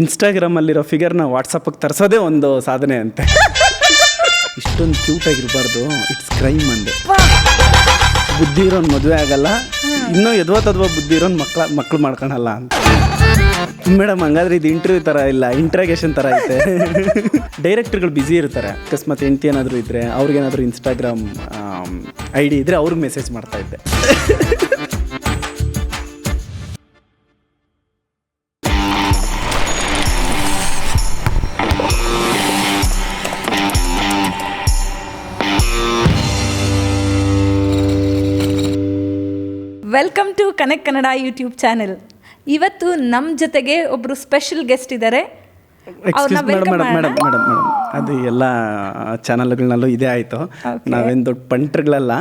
ಇನ್ಸ್ಟಾಗ್ರಾಮಲ್ಲಿರೋ ಫಿಗರ್ನ ವಾಟ್ಸಪ್ಗೆ ತರಿಸೋದೇ ಒಂದು ಸಾಧನೆ ಅಂತೆ ಇಷ್ಟೊಂದು ಕ್ಯೂಟ್ ಆಗಿರಬಾರ್ದು. ಇಟ್ಸ್ ಕ್ರೈಮ್ ಅಂದೆ. ಬುದ್ಧಿ ಇರೋನ್ ಮದುವೆ ಆಗಲ್ಲ. ಇನ್ನೂ ಎದ್ವಾ ತದ್ವಾ ಬುದ್ಧಿ ಇರೋನ್ ಮಕ್ಳ, ಮಕ್ಳು ಮಾಡ್ಕೊಳಲ್ಲ ಅಂತ. ಮೇಡಮ್, ಹಂಗಾದ್ರೆ ಇದು ಇಂಟರ್ವ್ಯೂ ಥರ ಇಲ್ಲ ಇಂಟ್ರಾಗೇಷನ್ ಥರ ಐತೆ. ಡೈರೆಕ್ಟರ್ಗಳು ಬ್ಯುಸಿ ಇರ್ತಾರೆ. ಅಕಸ್ಮಾತ್ ಹೆಂಡ್ತಿ ಏನಾದರೂ ಇದ್ದರೆ ಅವ್ರಿಗೇನಾದರೂ ಇನ್ಸ್ಟಾಗ್ರಾಮ್ ಐ ಡಿ ಇದ್ದರೆ ಅವ್ರಿಗೆ ಮೆಸೇಜ್ ಮಾಡ್ತಾ ಇದ್ದೆ. Welcome to Connect Kannada YouTube channel ಇವತ್ತು ನಮ್ಮ ಜೊತೆಗೆ ಒಬ್ಬರು ಸ್ಪೆಷಲ್ ಗೆಸ್ಟ್ ಇದ್ದಾರೆ ಅವ್ರನ್ನ ವೆಲ್ಕಮ್ ಮಾಡೋಣ. ಅದು ಎಲ್ಲ ಚಾನಲ್ಗಳಲ್ಲೂ ಇದೇ ಆಯಿತು. ನಾವೇನು ದೊಡ್ಡ ಪಂಟ್ರಿಗಳೆಲ್ಲ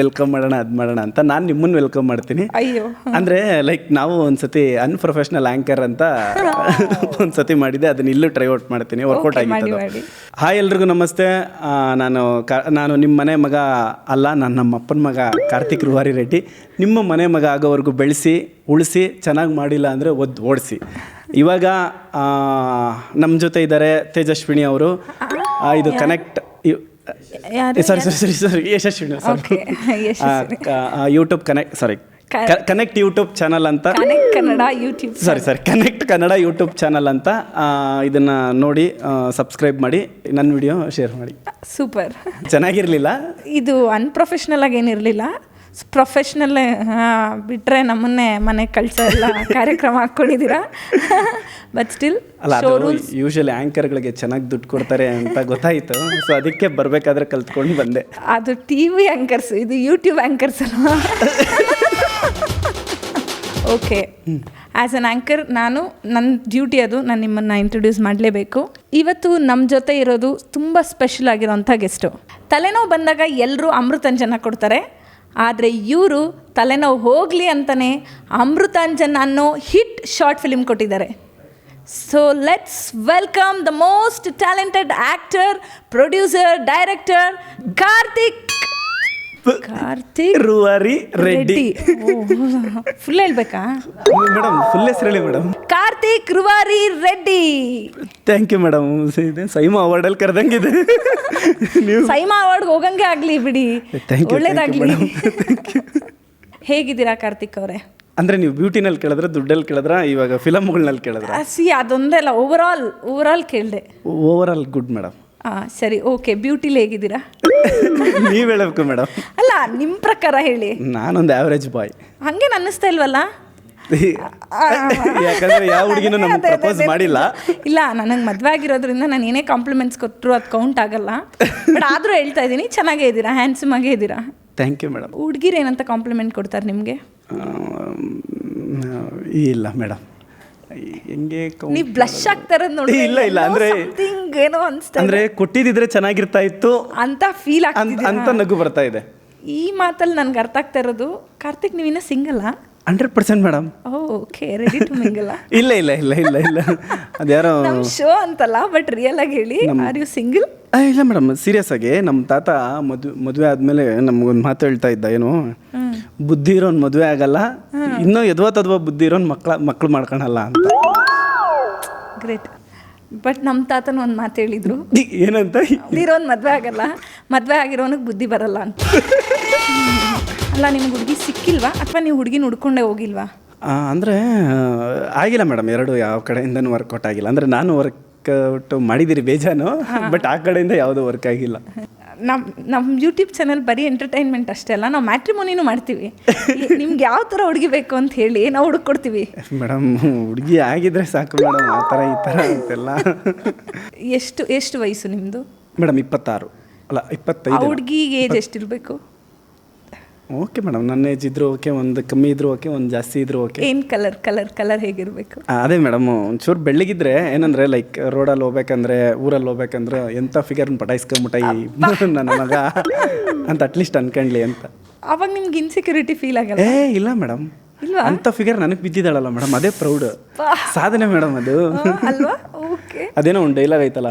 ವೆಲ್ಕಮ್ ಮಾಡೋಣ ಅದು ಮಾಡೋಣ ಅಂತ ನಾನು ನಿಮ್ಮನ್ನು ವೆಲ್ಕಮ್ ಮಾಡ್ತೀನಿ. ಅಯ್ಯೋ. ಅಂದರೆ ಲೈಕ್ ನಾವು ಒಂದ್ಸತಿ ಅನ್ಪ್ರೊಫೆಷ್ನಲ್ ಆ್ಯಂಕರ್ ಅಂತ ಒಂದ್ಸತಿ ಮಾಡಿದೆ ಅದನ್ನ ಇಲ್ಲೂ ಟ್ರೈ ಔಟ್ ಮಾಡ್ತೀನಿ. ವರ್ಕೌಟ್ ಆಗಿತ್ತು. ಹಾಯ್ ಎಲ್ರಿಗೂ ನಮಸ್ತೆ. ನಾನು ಕ ನಾನು ನಿಮ್ಮ ಮನೆ ಮಗ ಅಲ್ಲ ನಾನು ನಮ್ಮ ಅಪ್ಪನ ಮಗ ಕಾರ್ತಿಕ್ ರುವಾರಿ ರೆಡ್ಡಿ. ನಿಮ್ಮ ಮನೆ ಮಗ ಆಗೋವರೆಗೂ ಬೆಳೆಸಿ ಉಳಿಸಿ ಚೆನ್ನಾಗಿ ಮಾಡಿಲ್ಲ ಅಂದರೆ ಒದ್ದು ಓಡಿಸಿ. ಇವಾಗ ನಮ್ಮ ಜೊತೆ ಇದ್ದಾರೆ ತೇಜಸ್ವಿನಿ ಅವರು. ಇದು connect? Sorry sorry sorry sorry Yashaswini sorry. YouTube Connect sorry Connect YouTube channel ಅಂತ. Connect Kannada YouTube sorry sorry Connect Kannada YouTube channel ಅಂತ ಇದನ್ನ ನೋಡಿ ಸಬ್ಸ್ಕ್ರೈಬ್ ಮಾಡಿ ನನ್ನ ವಿಡಿಯೋ ಶೇರ್ ಮಾಡಿ. ಸೂಪರ್. ಚೆನ್ನಾಗಿರಲಿಲ್ಲ? ಇದು ಅನ್ಪ್ರೊಫೆಷನಲ್ ಆಗಿ ಏನಿರಲಿಲ್ಲ. ಪ್ರೊಫೆಷ್ನಲ್ ಬಿಟ್ಟರೆ ನಮ್ಮನ್ನೇ ಮನೆ ಕಳ್ಸ ಎಲ್ಲ ಕಾರ್ಯಕ್ರಮ ಹಾಕ್ಕೊಂಡಿದ್ದೀರಾ ಬಟ್ ಸ್ಟಿಲ್ ಅಲ್ಲ ಅದು ಯೂಶಲಿ ಆ್ಯಂಕರ್ಗಳಿಗೆ ಚೆನ್ನಾಗಿ ದುಡ್ಡು ಕೊಡ್ತಾರೆ ಅಂತ ಗೊತ್ತಾಯಿತು. ಸೊ ಅದಕ್ಕೆ ಬರಬೇಕಾದ್ರೆ ಕಲ್ತ್ಕೊಂಡು ಬಂದೆ. ಅದು ಟಿ ವಿ ಆ್ಯಂಕರ್ಸ್ ಇದು ಯೂಟ್ಯೂಬ್ ಆ್ಯಂಕರ್ಸ್ ಅಲ್ವಾ? ಓಕೆ ಆ್ಯಸ್ ಅನ್ ಆ್ಯಂಕರ್ ನಾನು ನನ್ನ ಡ್ಯೂಟಿ ಅದು ನಾನು ನಿಮ್ಮನ್ನು ಇಂಟ್ರೊಡ್ಯೂಸ್ ಮಾಡಲೇಬೇಕು. ಇವತ್ತು ನಮ್ಮ ಜೊತೆ ಇರೋದು ತುಂಬ ಸ್ಪೆಷಲ್ ಆಗಿರೋಂಥ ಗೆಸ್ಟು ತಲೆನೋವು ಬಂದಾಗ ಎಲ್ಲರೂ ಅಮೃತಂಜನ ಕೊಡ್ತಾರೆ. ಆದರೆ ಇವರು ತಲೆನೋವು ಹೋಗಲಿ ಅಂತಲೇ ಅಮೃತಾಂಜನ್ ಅನ್ನೋ ಹಿಟ್ ಶಾರ್ಟ್ ಫಿಲಿಮ್ ಕೊಟ್ಟಿದ್ದಾರೆ. So let's welcome the most talented actor producer director Karthik Karthik Ruvari Reddy. Full ಹೇಳ್ಬೇಕಾ? ಮೇಡಮ್ ಫುಲ್ ಹೆಸರು ಹೇಳಿ madam Karthik Ruvari Reddy. Thank you madam ಇದೆ. ಸೈಮಾ ಅವಾರ್ಡಲ್ಲಿ ಕರೆದಂಗಿದೆ. ನೀವು ಸೈಮಾ ಅವಾರ್ಡ್ ಹೋಗಂಗೆ ಆಗಲಿ ಬಿಡಿ. ಥ್ಯಾಂಕ್ ಯು ಒಳ್ಳೇದಾಗ್ಲಿ. ಹೇಗಿದ್ದೀರಾ ಕಾರ್ತಿಕ್ ಅವರೇ? ಅಂದರೆ ನೀವು ಬ್ಯೂಟಿನಲ್ಲಿ ಕೇಳಿದ್ರೆ ದುಡ್ಡಲ್ಲಿ ಕೇಳಿದ್ರ ಇವಾಗ ಫಿಲಮ್ಗಳ್ನಲ್ಲಿ ಕೇಳಿದ್ರೆ? ಸಿ ಅದೊಂದಲ್ಲ ಓವರ್ ಆಲ್ ಓವರ್ ಆಲ್ ಕೇಳಿದೆ. ಓವರ್ ಆಲ್ ಗುಡ್ ಮೇಡಮ್ ಹಾಂ ಸರಿ ಓಕೆ ಬ್ಯೂಟಿಲಿ ಹೇಗಿದ್ದೀರಾ? ನೀವು ಹೇಳಬೇಕು ಮೇಡಮ್ ಅಲ್ಲ ನಿಮ್ಮ ಪ್ರಕಾರ ಹೇಳಿ. ನಾನೊಂದು ಆವರೇಜ್ ಬಾಯ್ ಹಂಗೇನು ಅನ್ನಿಸ್ತಾ ಇಲ್ವಲ್ಲ? ಯಾಕಂದ್ರೆ ಯಾವ ಹುಡುಗಿನೂ ನಮ್ಗೆ ಪ್ರಪೋಸ್ ಮಾಡಿಲ್ಲ. ಇಲ್ಲ ನನಗೆ ಮದುವೆ ಆಗಿರೋದ್ರಿಂದ ನಾನು ಏನೇ ಕಾಂಪ್ಲಿಮೆಂಟ್ಸ್ ಕೊಟ್ಟರು ಅದು ಕೌಂಟ್ ಆಗಲ್ಲ. ಬಟ್ ಆದರೂ ಹೇಳ್ತಾ ಇದ್ದೀನಿ ಚೆನ್ನಾಗೇ ಇದ್ದೀರಾ? ಹ್ಯಾಂಡ್ಸಮ್ ಆಗೇ ಇದ್ದೀರಾ? ಥ್ಯಾಂಕ್ ಯು ಮೇಡಮ್ ಹುಡುಗಿರು ಏನಂತ ಕಾಂಪ್ಲಿಮೆಂಟ್ ಕೊಡ್ತಾರೆ ನಿಮಗೆ? ಇಲ್ಲ ಮೇಡಮ್ ಹೆಂಗೆ ನೀವು ಬ್ಲಶ್ ಆಗ್ತಾ ಇರೋದು ನೋಡಿ ಇಲ್ಲ, ಇಲ್ಲ, ಅಂದ್ರೆ- ಏನೋ ಅನ್ಸ್ತಾ ಅಂದ್ರೆ ಕೊಟ್ಟಿದ್ರೆ ಚೆನ್ನಾಗಿರ್ತಾ ಇತ್ತು. ಅಂತ ಫೀಲ್ ಅಂತ ಅಂತ ನಗು ಬರ್ತಾ ಇದೆ. ಈ ಮಾತಲ್ಲಿ ನನ್ಗೆ ಅರ್ಥ ಆಗ್ತಾ ಇರೋದು ಕಾರ್ತಿಕ್ ನೀವಿನ ಸಿಂಗಲ್ಲ hundred percent madam okay ready to mingle ಇಲ್ಲ ಇಲ್ಲ ಇಲ್ಲ ಇಲ್ಲ ಇಲ್ಲ. ಅದ್ಯಾರೋ ಶೋ ಅಂತಲ್ಲ ಬಟ್ ರಿಯಲ್ ಆಗಿ ಹೇಳಿ ಆರ್ ಯು ಸಿಂಗಲ್ ಇಲ್ಲ ಮೇಡಮ್ ಸೀರಿಯಸ್ ಆಗಿ. ನಮ್ಮ ತಾತ ಮದುವೆ ಮದುವೆ ಆದ್ಮೇಲೆ ನಮ್ಗೊಂದು ಮಾತು ಹೇಳ್ತಾ ಇದ್ದ ಏನು? ಬುದ್ಧಿ ಇರೋನ್ ಮದುವೆ ಆಗಲ್ಲ. ಇನ್ನೂ ಯದ್ವ ತದ್ವ ಬುದ್ಧಿ ಇರೋನ್ ಮಕ್ಳ ಮಕ್ಳು ಮಾಡ್ಕೊಳಲ್ಲ ಅಂತ. ಗ್ರೇಟ್ ಬಟ್ ನಮ್ಮ ತಾತನ ಒಂದು ಮಾತು ಹೇಳಿದ್ರು. ಏನಂತ? ಇರೋನ್ ಮದುವೆ ಆಗಲ್ಲ. ಮದುವೆ ಆಗಿರೋನಿಗೆ ಬುದ್ಧಿ ಬರಲ್ಲ ಅಂತ. ಅಲ್ಲ ನಿಮ್ಗೆ ಹುಡುಗಿ ಸಿಕ್ಕಿಲ್ವಾ? ಅಥವಾ ನೀವು ಹುಡುಗಿನ ಹುಡ್ಕೊಂಡೇ ಹೋಗಿಲ್ವಾ? ಆ, ಅಂದ್ರೆ ಆಗಿಲ್ಲ ಮೇಡಮ್ ಎರಡು ಯಾವ ಕಡೆಯಿಂದನೂ ವರ್ಕೌಟ್ ಆಗಿಲ್ಲ. ಅಂದ್ರೆ ನಾನು ವರ್ಕೌಟ್ ಮಾಡಿದಿರಿ ಬೇಜಾನು ಬಟ್ ಆ ಕಡೆಯಿಂದ ಯಾವುದೂ ವರ್ಕ್ ಆಗಿಲ್ಲ. ನಮ್ಮ ನಮ್ಮ ಯೂಟ್ಯೂಬ್ ಚಾನಲ್ ಬರೀ ಎಂಟರ್ಟೈನ್ಮೆಂಟ್ ಅಷ್ಟೇ ಅಲ್ಲ ನಾವು ಮ್ಯಾಟ್ರಿಮೋನಿನೂ ಮಾಡ್ತೀವಿ. ನಿಮ್ಗೆ ಯಾವ ಥರ ಹುಡುಗಿ ಬೇಕು ಅಂತ ಹೇಳಿ ನಾವು ಹುಡುಕೊಡ್ತೀವಿ. ಮೇಡಮ್ ಹುಡುಗಿ ಆಗಿದ್ರೆ ಸಾಕು ಮೇಡಮ್ ಆ ಥರ ಈ ಥರ ಅಂತೆಲ್ಲ. ಎಷ್ಟು ಎಷ್ಟು ವಯಸ್ಸು ನಿಮ್ಮದು ಮೇಡಮ್ ಇಪ್ಪತ್ತಾರು. ಅಲ್ಲ ಇಪ್ಪತ್ತೈದು ಹುಡುಗಿಗೆ ಏಜ್ ಎಷ್ಟಿರಬೇಕು? ಓಕೆ ಮೇಡಮ್ ನನ್ನ ಏಜ್ ಇದ್ರು ಓಕೆ ಒಂದು ಕಮ್ಮಿ ಇದ್ರು ಓಕೆ ಒಂದು ಜಾಸ್ತಿ ಇದ್ರು ಓಕೆ ಏನು ಕಲರ್ ಕಲರ್ ಕಲರ್ ಹೇಗಿರಬೇಕು? ಅದೇ ಮೇಡಮ್ ಒಂಚೂರು ಬೆಳ್ಳಗಿದ್ರೆ ಏನಂದ್ರೆ ಲೈಕ್ ರೋಡಲ್ಲಿ ಹೋಗ್ಬೇಕಂದ್ರೆ ಊರಲ್ಲಿ ಹೋಗ್ಬೇಕಂದ್ರೆ ಎಂಥ ಫಿಗರ್ನ ಪಟಾಯಿಸ್ಕೊಂಬಿಟ್ಟ ಈ ನನ್ನ ಮಗ? ಅಂತ ಅಟ್ಲೀಸ್ಟ್ ಅನ್ಕೊಂಡ್ಲಿ ಅಂತ. ಅವಾಗ ನಿಮ್ಗೆ ಇನ್ಸೆಕ್ಯೂರಿಟಿ ಫೀಲ್ ಆಗಲ್ಲ ಏ ಇಲ್ಲ ಮೇಡಮ್? ಅಂತ ಫಿಗರ್ ನನಗೆ ಬಿದ್ದಿದ್ದಾಳಲ್ಲ ಮೇಡಮ್ ಅದೇ ಪ್ರೌಡ್ ಸಾಧನೆ ಮೇಡಮ್ ಅದು. ಅದೇನೋ ಒಂದು ಡೈಲಾಗ್ ಐತಲ್ಲ?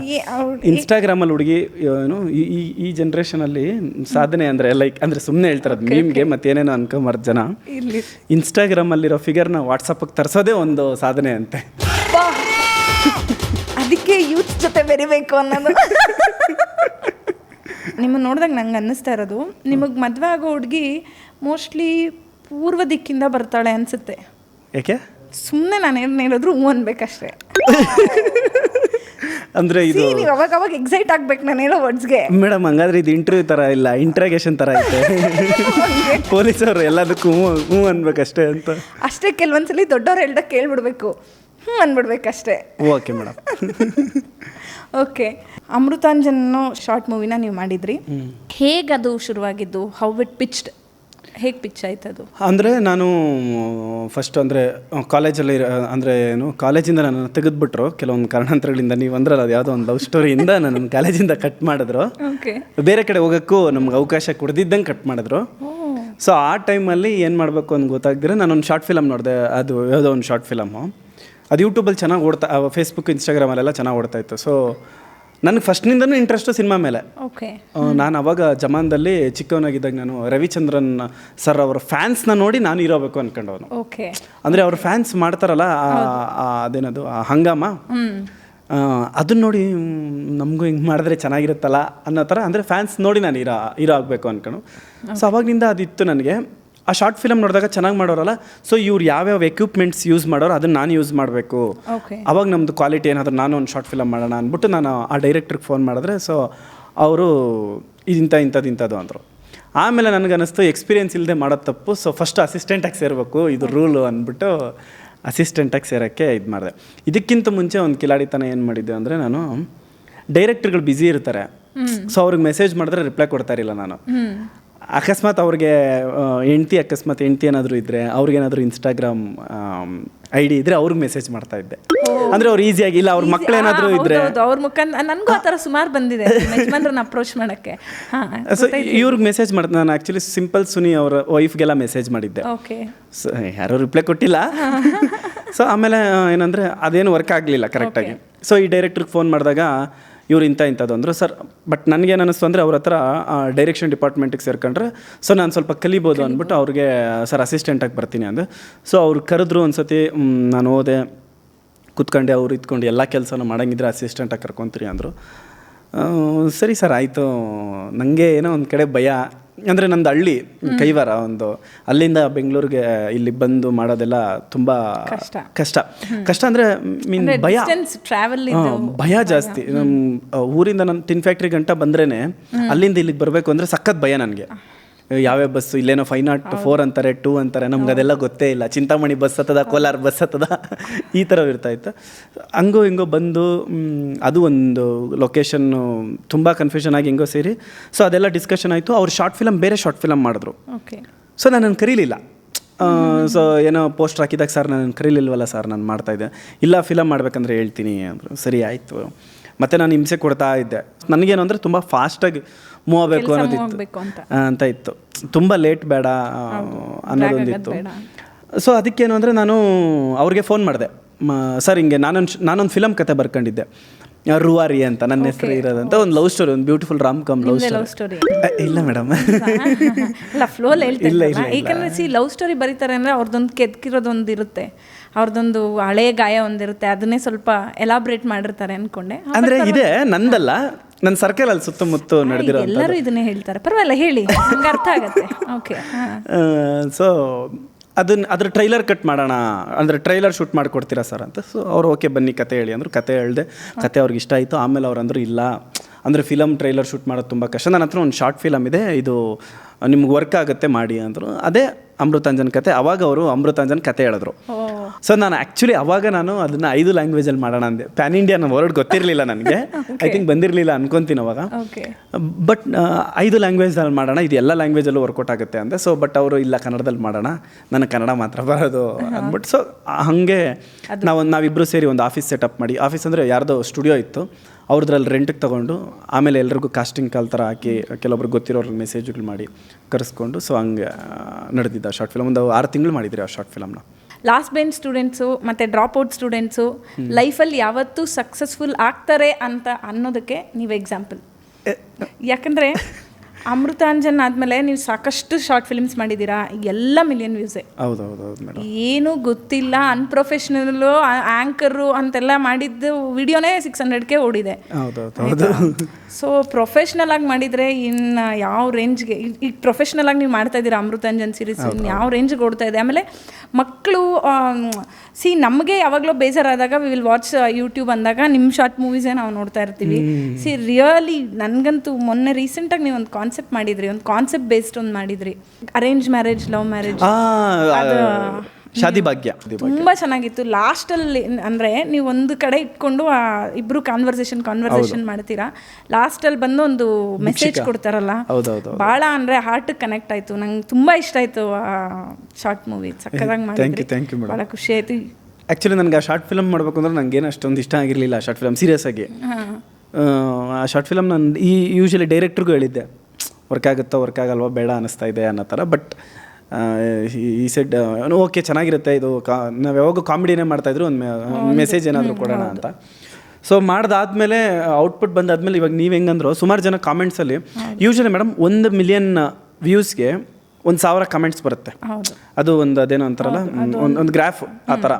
ಇನ್ಸ್ಟಾಗ್ರಾಮಲ್ಲಿ ಹುಡುಗಿ ಏನು ಈ ಈ- ಈ ಜನ್ರೇಷನಲ್ಲಿ ಸಾಧನೆ ಅಂದ್ರೆ ಲೈಕ್ ಅಂದ್ರೆ ಸುಮ್ಮನೆ ಹೇಳ್ತಾರೆ ಅದು ಮೀಮ್ಗೆ ಮತ್ತೇನೇನೋ ಅನ್ಕೊಂಬಾರ್ದು ಜನ. ಇನ್ಸ್ಟಾಗ್ರಾಮ್ ಇನ್ಸ್ಟಾಗ್ರಾಮಲ್ಲಿರೋ ಫಿಗರ್ನ ವಾಟ್ಸಪ್ಗೆ ತರಿಸೋದೇ ಒಂದು ಸಾಧನೆ ಅಂತೆ. ಅದಕ್ಕೆ ಯೂತ್ ಜೊತೆ ಬೆರಿಬೇಕು ಅನ್ನೋದು. ನಿಮ್ಮ ನೋಡಿದಾಗ ನಂಗೆ ಅನ್ನಿಸ್ತಾ ಇರೋದು. ನಿಮಗೆ ಮದುವೆ ಆಗೋ ಹುಡುಗಿ ಮೋಸ್ಟ್ಲಿ ಪೂರ್ವ ದಿಕ್ಕಿಂದ ಬರ್ತಾಳೆ ಅನ್ಸುತ್ತೆ. ಯಾಕೆ ಸುಮ್ಮನೆ ನಾನು ಏನು ಹೇಳಿದ್ರು ಹೂ ಅನ್ಬೇಕಷ್ಟೇ. ಅಂದ್ರೆ ಇದು See, ನೀವು ಅವಾಗ ಅವಾಗ ಎಕ್ಸೈಟ್ ಆಗ್ಬೇಕು ನಾನು ಹೇಳೋ ವರ್ಡ್ಸ್ಗೆ ಮೇಡಮ್ ಹಂಗಾದ್ರೆ ಇದು ಇಂಟರ್ವ್ಯೂ ತರ ಇಲ್ಲ ಇಂಟ್ರಾಗೇಷನ್ ತರ ಐತೆ. ಪೊಲೀಸರು ಎಲ್ಲದಕ್ಕೂ ಹ್ಞೂ ಹ್ಞೂ ಅನ್ಬೇಕಷ್ಟೇ ಅಂತ. ಅಷ್ಟೇ ಕೆಲವೊಂದ್ಸಲಿ ದೊಡ್ಡವ್ರು ಹೇಳ್ದಾಗ ಕೇಳ್ಬಿಡ್ಬೇಕು ಹ್ಞೂ ಅನ್ಬಿಡ್ಬೇಕಷ್ಟೇ. Okay madam. Okay Amrutanjan short ಮೂವಿನ ನೀವು ಮಾಡಿದ್ರಿ. ಹೇಗದು ಶುರುವಾಗಿದ್ದು? ಹೌ ಇಟ್ ಪಿಚ್ಡ್ ಹೇಗೆ ಪಿಚ್ ಆಯ್ತು ಅದು ಅಂದರೆ ನಾನು ಫಸ್ಟ್ ಅಂದರೆ ಕಾಲೇಜಲ್ಲಿ ಅಂದರೆ ಏನು ಕಾಲೇಜಿಂದ ನನ್ನನ್ನು ತೆಗೆದುಬಿಟ್ರು. ಕೆಲವೊಂದು ಕಾರಣಾಂತರಗಳಿಂದ ನೀವು ಅಂದ್ರಲ್ಲ ಅದು ಯಾವುದೋ ಒಂದು ಲವ್ ಸ್ಟೋರಿಯಿಂದ ನನ್ನ ಕಾಲೇಜಿಂದ ಕಟ್ ಮಾಡಿದ್ರು. ಬೇರೆ ಕಡೆ ಹೋಗೋಕ್ಕೂ ನಮ್ಗೆ ಅವಕಾಶ ಕೊಡದಿದ್ದಂಗೆ ಕಟ್ ಮಾಡಿದ್ರು. ಸೊ ಆ ಟೈಮಲ್ಲಿ ಏನು ಮಾಡಬೇಕು ಅಂತ ಗೊತ್ತಾಗ್ದಿರ ನಾನೊಂದು ಶಾರ್ಟ್ ಫಿಲಮ್ ನೋಡಿದೆ ಅದು ಯಾವುದೋ ಒಂದು ಶಾರ್ಟ್ ಫಿಲಮು ಅದು ಯೂಟ್ಯೂಬಲ್ಲಿ ಚೆನ್ನಾಗಿ ಓಡ್ತಾ ಫೇಸ್ಬುಕ್ ಇನ್ಸ್ಟಾಗ್ರಾಮಲ್ಲೆಲ್ಲ ಚೆನ್ನಾಗಿ ಓಡ್ತಾ ಇತ್ತು. ಸೊ ನನಗೆ ಫಸ್ಟ್ನಿಂದನೂ ಇಂಟ್ರೆಸ್ಟು ಸಿನಿಮಾ ಮೇಲೆ. ಓಕೆ ನಾನು ಅವಾಗ ಜಮಾನದಲ್ಲಿ ಚಿಕ್ಕವನಾಗಿದ್ದಾಗ ನಾನು ರವಿಚಂದ್ರನ್ ಸರ್ ಅವರ ಫ್ಯಾನ್ಸ್ನ ನೋಡಿ ನಾನು ಇರೋಬೇಕು ಅನ್ಕೊಂಡವನು. ಓಕೆ ಅಂದರೆ ಅವ್ರ ಫ್ಯಾನ್ಸ್ ಮಾಡ್ತಾರಲ್ಲ ಅದೇನದು ಆ ಹಂಗಾಮ? ಅದನ್ನ ನೋಡಿ ನಮಗೂ ಹಿಂಗೆ ಮಾಡಿದ್ರೆ ಚೆನ್ನಾಗಿರುತ್ತಲ್ಲ ಅನ್ನೋ ಥರ ಅಂದರೆ ಫ್ಯಾನ್ಸ್ ನೋಡಿ ನಾನು ಇರೋ ಇರೋ ಆಗಬೇಕು ಅನ್ಕೊಂಡು ಸೊ ಅವಾಗಿನಿಂದ ಅದಿತ್ತು ನನಗೆ. ಆ ಶಾರ್ಟ್ ಫಿಲಮ್ ನೋಡಿದಾಗ ಚೆನ್ನಾಗಿ ಮಾಡೋರಲ್ಲ? ಸೊ ಇವ್ರು ಯಾವ್ಯಾವ ಎಕ್ವಿಪ್ಮೆಂಟ್ಸ್ ಯೂಸ್ ಮಾಡೋರು ಅದನ್ನು ನಾನು ಯೂಸ್ ಮಾಡಬೇಕು. ಅವಾಗ ನಮ್ಮದು ಕ್ವಾಲಿಟಿ ಏನಾದರೂ ನಾನು ಒಂದು ಶಾರ್ಟ್ ಫಿಲಮ್ ಮಾಡೋಣ ಅಂದ್ಬಿಟ್ಟು ನಾನು ಆ ಡೈರೆಕ್ಟ್ರಿಗೆ ಫೋನ್ ಮಾಡಿದ್ರೆ ಸೊ ಅವರು ಇಂಥ ಇಂಥದ್ದು ಇಂಥದ್ದು ಅಂದರು. ಆಮೇಲೆ ನನಗೆ ಎಕ್ಸ್ಪೀರಿಯೆನ್ಸ್ ಎಕ್ಸ್ಪೀರಿಯನ್ಸ್ ಇಲ್ಲದೆ ಮಾಡೋದು ತಪ್ಪು. ಸೊ ಫಸ್ಟ್ ಅಸಿಸ್ಟೆಂಟಾಗಿ ಸೇರಬೇಕು. ಇದು ರೂಲು ಅಂದ್ಬಿಟ್ಟು ಅಸಿಸ್ಟೆಂಟಾಗಿ ಸೇರೋಕ್ಕೆ ಇದು ಮಾಡಿದೆ. ಇದಕ್ಕಿಂತ ಮುಂಚೆ ಒಂದು ಕಿಲಾಡಿತನ ಏನು ಮಾಡಿದ್ದೆ ಅಂದರೆ ನಾನು ಡೈರೆಕ್ಟರ್ಗಳು ಬ್ಯುಸಿ ಇರ್ತಾರೆ. ಸೊ ಅವ್ರಿಗೆ ಮೆಸೇಜ್ ಮಾಡಿದ್ರೆ ರಿಪ್ಲೈ ಕೊಡ್ತಾ ಇರಲಿಲ್ಲ ನಾನು. ಅಕಸ್ಮಾತ್ ಅವ್ರಿಗೆ ಹೆಂಡ್ತಿ ಅಕಸ್ಮಾತ್ ಹೆಂಡ್ತಿ ಏನಾದರೂ ಇದ್ದರೆ ಅವ್ರಿಗೇನಾದರೂ ಇನ್ಸ್ಟಾಗ್ರಾಮ್ ಐ ಡಿ ಇದ್ದರೆ ಅವ್ರಿಗೆ ಮೆಸೇಜ್ ಮಾಡ್ತಾ ಇದ್ದೆ. ಅಂದರೆ ಅವ್ರು ಈಸಿಯಾಗಿ ಇಲ್ಲ ಅವ್ರ ಮಕ್ಕಳೇನಾದರೂ ಇದ್ದರೆ ಅವ್ರ ಮುಖ ನನಗೂ ಆ ಥರ ಸುಮಾರು ಬಂದಿದೆ ಯಜಮಾನ್ರನ್ನ ಅಪ್ರೋಚ್ ಮಾಡೋಕ್ಕೆ. ಹಾಂ ಸೊ ಇವ್ರಿಗೆ ಮೆಸೇಜ್ ಮಾಡಿದೆ ನಾನು ಆ್ಯಕ್ಚುಲಿ ಸಿಂಪಲ್ ಸುನಿ ಅವ್ರ ವೈಫ್ಗೆಲ್ಲ ಮೆಸೇಜ್ ಮಾಡಿದ್ದೆ. ಓಕೆ ಸೊ ಯಾರೂ ರಿಪ್ಲೈ ಕೊಟ್ಟಿಲ್ಲ. ಸೊ ಆಮೇಲೆ ಏನಂದರೆ ಅದೇನು ವರ್ಕ್ ಆಗಲಿಲ್ಲ ಕರೆಕ್ಟಾಗಿ ಸೊ ಈ ಡೈರೆಕ್ಟ್ರಿಗೆ ಫೋನ್ ಮಾಡಿದಾಗ ಇವ್ರು ಇಂಥ ಇಂಥದ್ದು ಅಂದರು. ಸರ್ ಬಟ್ ನನಗೇನು ಅನ್ನಿಸ್ತು ಅಂದರೆ ಅವ್ರ ಹತ್ರ ಡೈರೆಕ್ಷನ್ ಡಿಪಾರ್ಟ್ಮೆಂಟಿಗೆ ಸೇರ್ಕೊಂಡ್ರೆ ಸೊ ನಾನು ಸ್ವಲ್ಪ ಕಲಿಬೋದು ಅಂದ್ಬಿಟ್ಟು ಅವ್ರಿಗೆ ಸರ್ ಅಸಿಸ್ಟೆಂಟಾಗಿ ಬರ್ತೀನಿ ಅಂದೆ. ಸೊ ಅವ್ರು ಕರೆದ್ರು ಒಂದು ಸತಿ ನಾನು ಹೋದೆ ಕುತ್ಕೊಂಡೆ ಅವ್ರು ಇದ್ಕೊಂಡು ಎಲ್ಲ ಕೆಲಸನೂ ಮಾಡಂಗಿದ್ರೆ ಅಸಿಸ್ಟೆಂಟಾಗಿ ಕರ್ಕೊತೀರಿ ಅಂದರು. ಸರಿ ಸರ್ ಆಯಿತು. ನನಗೆ ಏನೋ ಒಂದು ಕಡೆ ಭಯ. ಅಂದರೆ ನಂದು ಹಳ್ಳಿ ಕೈವಾರ ಒಂದು. ಅಲ್ಲಿಂದ ಬೆಂಗಳೂರಿಗೆ ಇಲ್ಲಿ ಬಂದು ಮಾಡೋದೆಲ್ಲ ತುಂಬ ಕಷ್ಟ. ಕಷ್ಟ. ಅಂದರೆ ಮೀನ್ ಭಯ. ಟ್ರಾವೆಲ್ ಭಯ ಜಾಸ್ತಿ. ನಮ್ಮ ಊರಿಂದ ನಾನು ಟಿನ್ ಫ್ಯಾಕ್ಟ್ರಿ ಗಂಟ ಬಂದ್ರೇನೆ ಅಲ್ಲಿಂದ ಇಲ್ಲಿಗೆ ಬರಬೇಕು ಅಂದರೆ ಸಖತ್ ಭಯ ನನಗೆ. ಯಾವ್ಯಾವ ಬಸ್ಸು ಇಲ್ಲೇನೋ ಫೈವ್ ನಾಟ್ ಫೋರ್ ಅಂತಾರೆ ಟೂ ಅಂತಾರೆ ನಮ್ಗೆ ಅದೆಲ್ಲ ಗೊತ್ತೇ ಇಲ್ಲ. ಚಿಂತಾಮಣಿ ಬಸ್ ಹತ್ತದ ಕೋಲಾರ ಬಸ್ ಹತ್ತದ ಈ ಥರ ಇರ್ತಾ ಇತ್ತು. ಹಂಗೋ ಹಿಂಗೋ ಬಂದು ಅದು ಒಂದು ಲೊಕೇಶನ್ನು ತುಂಬ ಕನ್ಫ್ಯೂಷನ್ ಆಗಿ ಹಿಂಗೋ ಸೇರಿ. ಸೊ ಅದೆಲ್ಲ ಡಿಸ್ಕಷನ್ ಆಯಿತು. ಅವ್ರು ಶಾರ್ಟ್ ಫಿಲಮ್ ಬೇರೆ ಶಾರ್ಟ್ ಫಿಲಮ್ ಮಾಡಿದ್ರು. ಓಕೆ ಸೊ ನನ್ನನ್ನು ಕರೀಲಿಲ್ಲ. ಸೊ ಏನೋ ಪೋಸ್ಟರ್ ಹಾಕಿದಾಗ ಸರ್ ನಾನು ಕರೀಲಿಲ್ವಲ್ಲ ಸರ್ ನಾನು ಮಾಡ್ತಾಯಿದ್ದೆ ಇಲ್ಲ ಫಿಲಮ್ ಮಾಡ್ಬೇಕಂದ್ರೆ ಹೇಳ್ತೀನಿ ಅಂದರು. ಸರಿ ಆಯಿತು. ಮತ್ತು ನಾನು ಹಿಂಸೆ ಕೊಡ್ತಾ ಇದ್ದೆ. ನನಗೇನು ಅಂದರೆ ತುಂಬ ಫಾಸ್ಟಾಗಿ ಮೂವ್ ಆಗಬೇಕು ಅನ್ನೋದಿತ್ತು. ಅಂತ. ಇತ್ತು. ತುಂಬ ಲೇಟ್ ಬೇಡ ಅನ್ನೋದೊಂದಿತ್ತು. ಸೊ ಅದಕ್ಕೇನು ಅಂದರೆ ನಾನು ಅವ್ರಿಗೆ ಫೋನ್ ಮಾಡಿದೆ. ಸರ್ ಹಿಂಗೆ ನಾನೊಂದು ನಾನೊಂದು ಫಿಲಮ್ ಕತೆ ಬರ್ಕೊಂಡಿದ್ದೆ. ರುವಾರಿ ಅಂತ ನನ್ನ ಹೆಸರು ಇರೋದಂತ ಒಂದು ಲವ್ ಸ್ಟೋರಿ ಒಂದು beautiful rom com love story ಇಲ್ಲ ಮೇಡಮ್ ಇಲ್ಲ ಫ್ಲೋಲ್ ಇಲ್ಲ, ಇಲ್ಲ, ಏಕೆಂದ್ರೆ ಸಿ ಲವ್ ಸ್ಟೋರಿ ಬರೀತಾರೆ ಅಂದ್ರೆ ಅವ್ರದ್ದೊಂದು ಕೆದ್ಕಿರೋದೊಂದು ಇರುತ್ತೆ. ಅವ್ರದ್ದೊಂದು ಹಳೆ ಗಾಯ ಒಂದಿರುತ್ತೆ ಅದನ್ನೇ ಸ್ವಲ್ಪ ಎಲಾಬ್ರೇಟ್ ಮಾಡಿರ್ತಾರೆ ಅನ್ಕೊಂಡೆ. ಅಂದರೆ ಇದೆ ನಂದಲ್ಲ. ನನ್ನ ಸರ್ಕಲ್ ಅಲ್ಲಿ ಸುತ್ತಮುತ್ತ ನಡೆದಿರೋ ಎಲ್ಲರೂ ಇದನ್ನೇ ಹೇಳ್ತಾರೆ. ಪರವಾಗಿಲ್ಲ ಹೇಳಿ. ನಂಗೆ ಅರ್ಥ ಆಗುತ್ತೆ. ಓಕೆ ಸೊ ಅದನ್ನ ಅದ್ರ ಟ್ರೈಲರ್ ಕಟ್ ಮಾಡೋಣ. ಅಂದರೆ ಟ್ರೈಲರ್ ಶೂಟ್ ಮಾಡಿಕೊಡ್ತೀರಾ ಸರ್ ಅಂತ. ಸೊ ಅವ್ರು ಓಕೆ ಬನ್ನಿ ಕತೆ ಹೇಳಿ ಅಂದರು ಕತೆ ಹೇಳಿದೆ. ಕತೆ ಅವ್ರಿಗೆ ಇಷ್ಟ ಆಯಿತು. ಆಮೇಲೆ ಅವ್ರು ಅಂದರು ಇಲ್ಲ. ಅಂದರೆ ಫಿಲಮ್ ಟ್ರೈಲರ್ ಶೂಟ್ ಮಾಡೋದು ತುಂಬ ಕಷ್ಟ. ನನ್ನ ಹತ್ರ ಒಂದು ಶಾರ್ಟ್ ಫಿಲಮ್ ಇದೆ. ಇದು ನಿಮ್ಗೆ ವರ್ಕ್ ಆಗುತ್ತೆ ಮಾಡಿ ಅಂದರು. ಅದೇ ಅಮೃತಾಂಜನ್ ಕತೆ. ಅವಾಗ ಅವರು ಅಮೃತಾಂಜನ್ ಕತೆ ಹೇಳಿದ್ರು. ಸೊ ನಾನು ಆ್ಯಕ್ಚುಲಿ ಅವಾಗ ನಾನು ಅದನ್ನ ಐದು ಲ್ಯಾಂಗ್ವೇಜಲ್ಲಿ ಮಾಡೋಣ ಅಂದೆ. ಪ್ಯಾನ್ ಇಂಡಿಯಾ ವರ್ಡ್ ಗೊತ್ತಿರಲಿಲ್ಲ ನನಗೆ. ಐ ಥಿಂಕ್ ಬಂದಿರಲಿಲ್ಲ ಅನ್ಕೊಂತೀನಿ ಅವಾಗ. ಬಟ್ ಐದು ಲ್ಯಾಂಗ್ವೇಜಲ್ಲಿ ಮಾಡೋಣ ಇದು ಎಲ್ಲ ಲ್ಯಾಂಗ್ವೇಜಲ್ಲೂ ವರ್ಕೌಟ್ ಆಗುತ್ತೆ ಅಂದೆ. ಸೊ ಬಟ್ ಅವರು ಇಲ್ಲ ಕನ್ನಡದಲ್ಲಿ ಮಾಡೋಣ ನನಗೆ ಕನ್ನಡ ಮಾತ್ರ ಬರೋದು ಅಂದ್ಬಿಟ್ಟು. ಸೊ ಹಾಗೆ ನಾವು ನಾವಿಬ್ಬರು ಸೇರಿ ಒಂದು ಆಫೀಸ್ ಸೆಟಪ್ ಮಾಡಿ. ಆಫೀಸ್ ಅಂದರೆ ಯಾರ್ದೋ ಸ್ಟುಡಿಯೋ ಇತ್ತು. ಅವ್ರದ್ರಲ್ಲಿ ರೆಂಟಿಗೆ ತೊಗೊಂಡು ಆಮೇಲೆ ಎಲ್ರಿಗೂ ಕಾಸ್ಟಿಂಗ್ ಕಾಲ್ ಥರ ಹಾಕಿ ಕೆಲವೊಬ್ರಿಗೆ ಗೊತ್ತಿರೋರ್ಗೆ ಮೆಸೇಜ್ಗಳು ಮಾಡಿ ಕರೆಸ್ಕೊಂಡು. ಸೊ ಹಂಗೆ ನಡೆದಿದ್ದ ಶಾರ್ಟ್ ಫಿಲಮ್ ಒಂದು ಆರು ತಿಂಗಳು ಮಾಡಿದ್ರಿ ಆ ಶಾರ್ಟ್ ಫಿಲಮ್ನ ಲಾಸ್ಟ್ ಬೆಂಚ್ ಸ್ಟೂಡೆಂಟ್ಸು ಮತ್ತು ಡ್ರಾಪ್ ಔಟ್ ಸ್ಟೂಡೆಂಟ್ಸು ಲೈಫಲ್ಲಿ ಯಾವತ್ತೂ ಸಕ್ಸಸ್ಫುಲ್ ಆಗ್ತಾರೆ ಅಂತ ಅನ್ನೋದಕ್ಕೆ ನೀವು ಎಕ್ಸಾಂಪಲ್ ಯಾಕಂದರೆ ಅಮೃತಾಂಜನ್ ಆದಮೇಲೆ ನೀವು ಸಾಕಷ್ಟು ಶಾರ್ಟ್ ಫಿಲ್ಮ್ಸ್ ಮಾಡಿದ್ದೀರಾ ಎಲ್ಲ ಮಿಲಿಯನ್ ವ್ಯೂಸೇ ಏನೂ ಗೊತ್ತಿಲ್ಲ ಅನ್ಪ್ರೊಫೆಷ್ನಲ್ಲು ಆ್ಯಂಕರು ಅಂತೆಲ್ಲ ಮಾಡಿದ್ದು ವಿಡಿಯೋನೇ ಸಿಕ್ಸ್ ಹಂಡ್ರೆಡ್ಗೆ ಓಡಿದೆ. ಸೊ ಪ್ರೊಫೆಷ್ನಲ್ ಆಗಿ ಮಾಡಿದ್ರೆ ಇನ್ನು ಯಾವ ರೇಂಜ್ಗೆ ಈಗ ಪ್ರೊಫೆಷ್ನಲ್ ಆಗಿ ನೀವು ಮಾಡ್ತಾ ಇದ್ದೀರಾ ಅಮೃತಾಂಜನ್ ಸೀರೀಸ್ ಇನ್ ಯಾವ ರೇಂಜ್ಗೆ ಓಡ್ತಾ ಇದೆ? ಆಮೇಲೆ ಮಕ್ಕಳು ಸಿ ನಮಗೆ ಯಾವಾಗಲೂ ಬೇಜಾರಾದಾಗ ವಿ ವಿಲ್ ವಾಚ್ ಯೂಟ್ಯೂಬ್ ಅಂದಾಗ ನಿಮ್ಮ ಶಾರ್ಟ್ ಮೂವೀಸೇ ನಾವು ನೋಡ್ತಾ ಇರ್ತೀವಿ. ಸಿ ರಿಯಲಿ ನನಗಂತೂ ಮೊನ್ನೆ ರೀಸೆಂಟಾಗಿ ನೀವು ಒಂದು ಕಾನ್ಸೆಪ್ಟ್ ಮಾಡಿದ್ರಿ ಒಂದು ಕಾನ್ಸೆಪ್ಟ್ ಬೇಸ್ಡ್ ಒಂದು ಮಾಡಿದ್ರಿ. Arrange marriage love marriage Shaadi Bhagya. ತುಂಬಾ ಚೆನ್ನಾಗಿತ್ತು. ಲಾಸ್ಟಲ್ಲಿ ಅಂದ್ರೆ ನೀವು ಒಂದು ಕಡೆ ಇಟ್ಕೊಂಡು ಆ ಇಬ್ರು ಕಾನ್ವರ್ಸೇಷನ್ ಕಾನ್ವರ್ಸೇಷನ್ ಮಾಡ್ತೀರಾ? ಲಾಸ್ಟಲ್ಲಿ ಬಂದು ಒಂದು ಮೆಸೇಜ್ ಕೊಡ್ತಾರಲ್ಲ? ಬಹಳ ಅಂದ್ರೆ ಅಂದರೆ ಹಾರ್ಟ್ ಕನೆಕ್ಟ್ ಆಯ್ತು. ನಂಗೆ ತುಂಬಾ ಇಷ್ಟ ಆಯ್ತು ಆ ಶಾರ್ಟ್ ಮೂವಿ ಸಕ್ಕದಾಗಿ ಥ್ಯಾಂಕ್ ಮಾಡಿದ್ರಿ. ಯು ಥ್ಯಾಂಕ್ ಯು ಮೇಡಮ್ ಭಾಳ ಖುಷಿ ಆಯ್ತು. ಆಕ್ಚುಲಿ ನನಗೆ ಆ ಶಾರ್ಟ್ ಫಿಲಮ್ ಮಾಡಬೇಕು ಅಂದ್ರೆ ನನಗೇನು ಅಷ್ಟೊಂದು ಇಷ್ಟ ಆಗಿರಲಿಲ್ಲ ಶಾರ್ಟ್ ಫಿಲಮ್ ಸೀರಿಯಸ್ ಆಗಿ. ಆ, ಆ ಶಾರ್ಟ್ ಫಿಲಮ್ ನಾನು ಈ ಯೂಶಲಿ ಡೈರೆಕ್ಟ್ರಿಗೂ ಹೇಳಿದ್ದೆ ವರ್ಕ್ ಆಗುತ್ತಾ ವರ್ಕ್ ಆಗಲ್ವಾ ಬೇಡ ಅನ್ನಿಸ್ತಾ ಇದೆ ಅನ್ನೋ ಥರ ಬಟ್ ಈ ಸೆಡ್ ಓಕೆ ಚೆನ್ನಾಗಿರುತ್ತೆ ಇದು ಕಾ ನಾವು ಯಾವಾಗ ಕಾಮಿಡಿನೇ ಮಾಡ್ತಾಯಿದ್ರು ಒಂದು ಮೆಸೇಜ್ ಏನಾದರೂ ಕೊಡೋಣ ಅಂತ. ಸೊ ಮಾಡ್ದಾದ್ಮೇಲೆ ಔಟ್ಪುಟ್ ಬಂದಾದ್ಮೇಲೆ ಇವಾಗ ನೀವು ಹೆಂಗಂದ್ರು ಸುಮಾರು ಜನ ಕಾಮೆಂಟ್ಸಲ್ಲಿ ಯೂಶಲಿ ಮೇಡಮ್ ಒಂದು ಮಿಲಿಯನ್ ವ್ಯೂಸ್ಗೆ ಒಂದು ಸಾವಿರ ಕಮೆಂಟ್ಸ್ ಬರುತ್ತೆ. ಅದು ಒಂದು ಅದೇನೋ ಅಂತಾರಲ್ಲ ಒಂದು ಒಂದು ಗ್ರಾಫ್ ಆ ಥರ.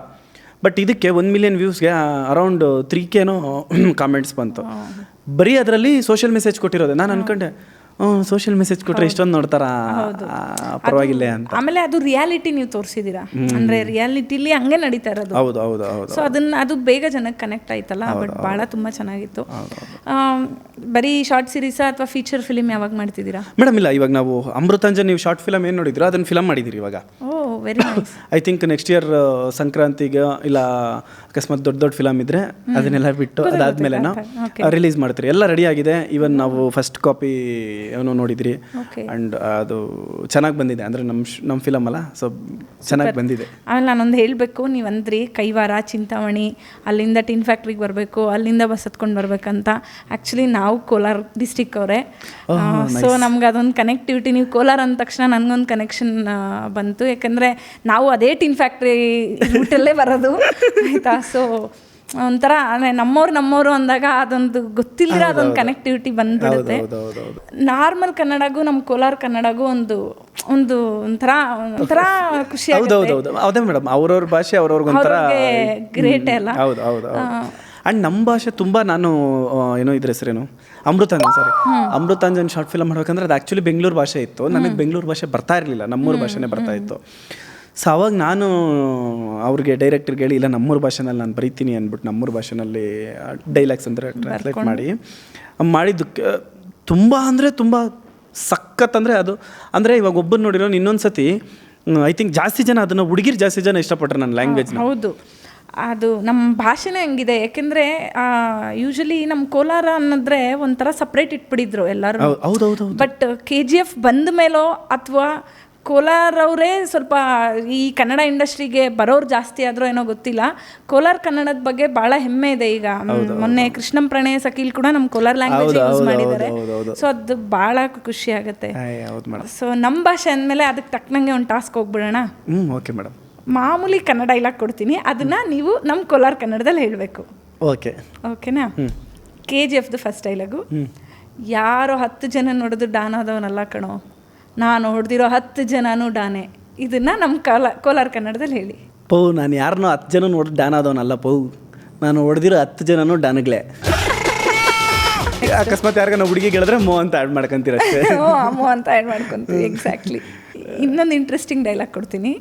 ಬಟ್ ಇದಕ್ಕೆ ಒಂದು ಮಿಲಿಯನ್ ವ್ಯೂಸ್ಗೆ ಅರೌಂಡ್ ತ್ರೀ ಕೆನೋ ಕಾಮೆಂಟ್ಸ್ ಬಂತು. ಬರೀ ಅದರಲ್ಲಿ ಸೋಷಿಯಲ್ ಮೆಸೇಜ್ ಕೊಟ್ಟಿರೋದೆ. ನಾನು ಅನ್ಕೊಂಡೆ ಸೋಷಿಯಲ್ ಮೆಸೇಜ್ ಕೊಟ್ಟರೆ ಇಷ್ಟೊಂದು ನೋಡ್ತಾರ? ಪರವಾಗಿಲ್ಲ ಅಂತ. ಆಮೇಲೆ ಅದು ರಿಯಾಲಿಟಿ ನೀವು ತೋರಿಸಿದೀರಾ? ಅಂದ್ರೆ ರಿಯಾಲಿಟಿಲಿ ಹಂಗೆ ನಡೀತಾ ಇರೋದು. ಹೌದು ಹೌದು ಹೌದು ಸೊ ಅದನ್ನ ಅದು ಬೇಗ ಜನಕ್ಕೆ ಕನೆಕ್ಟ್ ಆಯ್ತಲ್ಲ ಬಟ್ ಭಾಳ ತುಂಬ ಚೆನ್ನಾಗಿತ್ತು. ಬರೀ ಶಾರ್ಟ್ ಸೀರೀಸ್ ಅಥವಾ ಫೀಚರ್ ಫಿಲಮ್ ಯಾವಾಗ ಮಾಡ್ತಿದ್ದೀರಾ ಮೇಡಮ್ ಇಲ್ಲ ಇವಾಗ ನಾವು ಅಮೃತಾಂಜನ್ ನೀವು ಶಾರ್ಟ್ ಫಿಲಮ್ ಏನು ನೋಡಿದ್ರು ಅದನ್ನ ಫಿಲಮ್ ಮಾಡಿದಿರಿ ಇವಾಗ. ಓ very nice I think next year ಸಂಕ್ರಾಂತಿಗೆ ಇಲ್ಲ ಅಕಸ್ಮಾತ್ ದೊಡ್ಡ ದೊಡ್ಡ ಫಿಲಮ್ ಇದ್ರೆ ಅದನ್ನೆಲ್ಲ ಬಿಟ್ಟು ಅದಾದ್ಮೇಲೆ ರಿಲೀಸ್ ಮಾಡ್ತೀರಿ. ಎಲ್ಲ ರೆಡಿ ಆಗಿದೆ. ಈವನ್ ನಾವು ಫಸ್ಟ್ ಕಾಪಿ ಏನೋ ನೋಡಿದ್ರಿ. ಅಂಡ್ ಅದು ಚೆನ್ನಾಗಿ ಬಂದಿದೆ. ಅಂದ್ರೆ ನಮ್ಮ ನಮ್ಮ ಫಿಲಮ್ ಅಲ್ಲ. ಸೊ ಚೆನ್ನಾಗಿ ಬಂದಿದೆ. ಆಮೇಲೆ ನಾನೊಂದು ಹೇಳಬೇಕು. ನೀವು ಅಂದ್ರಿ ಕೈವಾರ ಚಿಂತಾಮಣಿ ಅಲ್ಲಿಂದ ಟಿನ್ ಫ್ಯಾಕ್ಟ್ರಿಗೆ ಬರಬೇಕು ಅಲ್ಲಿಂದ ಬಸ್ ಹತ್ಕೊಂಡು ಬರ್ಬೇಕಂತ. ಆ್ಯಕ್ಚುಲಿ ನಾವು ಕೋಲಾರ ಡಿಸ್ಟಿಕ್ ಅವರೇ. ಸೊ ನಮ್ಗೆ ಅದೊಂದು ಕನೆಕ್ಟಿವಿಟಿ ನೀವು ಕೋಲಾರ ಅಂದ ತಕ್ಷಣ ನನಗೊಂದು ಕನೆಕ್ಷನ್ ಬಂತು. ಯಾಕಂದರೆ ನಾವು ಅದೇ ಟಿನ್ ಫ್ಯಾಕ್ಟ್ರಿ ರೂಟಲ್ಲೇ ಬರೋದು. ಆಯಿತಾ? ಸೊ ಒಂಥರ ಅಂದರೆ ನಮ್ಮವ್ರು ನಮ್ಮವರು ಅಂದಾಗ ಅದೊಂದು ಗೊತ್ತಿಲ್ಲದಿರೋ ಅದೊಂದು ಕನೆಕ್ಟಿವಿಟಿ ಬಂದ್ಬಿಡುತ್ತೆ. ನಾರ್ಮಲ್ ಕನ್ನಡಗೂ ನಮ್ಮ ಕೋಲಾರ ಕನ್ನಡಗೂ ಒಂದು ಒಂದು ಒಂಥರ ಒಂಥರ ಖುಷಿ ಹೌದು ಮೇಡಮ್ ಅವ್ರವ್ರ ಭಾಷೆ ಅವ್ರವ್ರಿಗೊಂಥರ ಗ್ರೇಟ್ ಅಲ್ಲ. ಹೌದು ಹೌದು ಆ್ಯಂಡ್ ನಮ್ಮ ಭಾಷೆ ತುಂಬ ನಾನು ಏನೋ ಏನೋ ಇದ್ರ ಹೆಸರೇನು Amrutanjan sorry. Amrutanjan short film ಮಾಡ್ಬೇಕಂದ್ರೆ ಅದು ಆ್ಯಕ್ಚುಲಿ ಬೆಂಗಳೂರು ಭಾಷೆ ಇತ್ತು. ನನಗೆ ಬೆಂಗಳೂರು ಭಾಷೆ ಬರ್ತಾ ಇರಲಿಲ್ಲ. ನಮ್ಮೂರು ಭಾಷೆನೇ ಬರ್ತಾ ಇತ್ತು. ಸೊ ಅವಾಗ ನಾನು ಅವ್ರಿಗೆ ಡೈರೆಕ್ಟರ್ಗೆ ಹೇಳಿ ಇಲ್ಲ ನಮ್ಮೂರು ಭಾಷೆನಲ್ಲಿ ನಾನು ಬರೀತೀನಿ ಅಂದ್ಬಿಟ್ಟು ನಮ್ಮೂರು ಭಾಷೆನಲ್ಲಿ ಡೈಲಾಗ್ಸ್ ಅಂದರೆ ಟ್ರಾನ್ಸ್ಲೇಟ್ ಮಾಡಿ. ಮಾಡಿದ್ದಕ್ಕೆ ತುಂಬ ಅಂದರೆ ತುಂಬ ಸಖತ್ ಅಂದರೆ ಅದು. ಅಂದರೆ ಇವಾಗ ಒಬ್ಬರು ನೋಡಿರೋ ಇನ್ನೊಂದು ಸತಿ ಐ ಥಿಂಕ್ ಜಾಸ್ತಿ ಜನ ಅದನ್ನು ಹುಡುಗಿರು ಜಾಸ್ತಿ ಜನ ಇಷ್ಟಪಟ್ಟರು ನನ್ನ ಲ್ಯಾಂಗ್ವೇಜ್ ಹೌದು. ಅದು ನಮ್ಮ ಭಾಷೆನೇ ಹಂಗಿದೆ. ಯಾಕೆಂದರೆ ಯೂಶಲಿ ನಮ್ಮ ಕೋಲಾರ ಅನ್ನೋದ್ರೆ ಒಂಥರ ಸಪ್ರೇಟ್ ಇಟ್ಬಿಡಿದ್ರು ಎಲ್ಲರೂ. ಹೌದು ಹೌದು ಹೌದು. ಬಟ್ ಕೆ ಜಿ ಎಫ್ ಬಂದ ಮೇಲೋ ಅಥವಾ ಕೋಲಾರವರೇ ಸ್ವಲ್ಪ ಈ ಕನ್ನಡ ಇಂಡಸ್ಟ್ರಿಗೆ ಬರೋರು ಜಾಸ್ತಿ ಆದರೂ ಏನೋ ಗೊತ್ತಿಲ್ಲ. ಕೋಲಾರ ಕನ್ನಡದ ಬಗ್ಗೆ ಭಾಳ ಹೆಮ್ಮೆ ಇದೆ ಈಗ. ಮೊನ್ನೆ ಕೃಷ್ಣಂ ಪ್ರಣಯ ಸಕೀಲ್ ಕೂಡ ನಮ್ಮ ಕೋಲಾರ ಲ್ಯಾಂಗ್ವೇಜ್ ಯೂಸ್ ಮಾಡಿದ್ದಾರೆ. ಸೊ ಅದು ಭಾಳ ಖುಷಿ ಆಗುತ್ತೆ. ಸೊ ನಮ್ಮ ಭಾಷೆ ಅಂದಮೇಲೆ ಅದಕ್ಕೆ ತಕ್ಕನಂಗೆ ಒಂದು ಟಾಸ್ಕ್ ಹೋಗ್ಬಿಡೋಣ? ಓಕೆ ಮೇಡಮ್ ಮಾಮೂಲಿ ಕನ್ನಡ ಡೈಲಾಗ್ ಕೊಡ್ತೀನಿ. ಅದನ್ನ ನೀವು ನಮ್ಮ ಕೋಲಾರ ಕನ್ನಡದಲ್ಲಿ ಹೇಳಬೇಕು. ಓಕೆ ಓಕೆನಾ ಕೆ ಜಿ ಎಫ್ದು ಫಸ್ಟ್ ಡೈಲಾಗು ಯಾರೋ ಹತ್ತು ಜನ ನೋಡಿದ್ರು ಡಾನ್ ಆದವನಲ್ಲ ಕಣೋ. ನಾನು ಹೊಡೆದಿರೋ ಹತ್ತು ಜನನೂ ಡಾನೆ. ಇದನ್ನು ನಮ್ಮ ಕಾಲ ಕೋಲಾರ ಕನ್ನಡದಲ್ಲಿ ಹೇಳಿ. ಪೌ ನಾನು ಯಾರನ್ನೋ ಹತ್ತು ಜನ ಹೊಡೆದು ಡಾನ್ ಆದವನಲ್ಲ ಪೌ. ನಾನು ಹೊಡೆದಿರೋ ಹತ್ತು ಜನನೂ ಡಾನ್ಗಳೇ. ಅಕಸ್ಮಾತ್ ಯಾರಿಗಾನ ಹುಡುಗಿ ಹೇಳಿದ್ರೆ ಮೋ ಅಂತ ಆ್ಯಡ್ ಮಾಡ್ಕೊಂತೀರ ಮೋ ಓ ಅಮ್ಮೋ ಅಂತ ಆ್ಯಡ್ ಮಾಡ್ಕೊಂತೀವಿ ಎಕ್ಸಾಕ್ಟ್ಲಿ ಇನ್ನೊಂದು ಇಂಟ್ರೆಸ್ಟಿಂಗ್ ಡೈಲಾಗ್ ಕೊಡ್ತೀನಿ.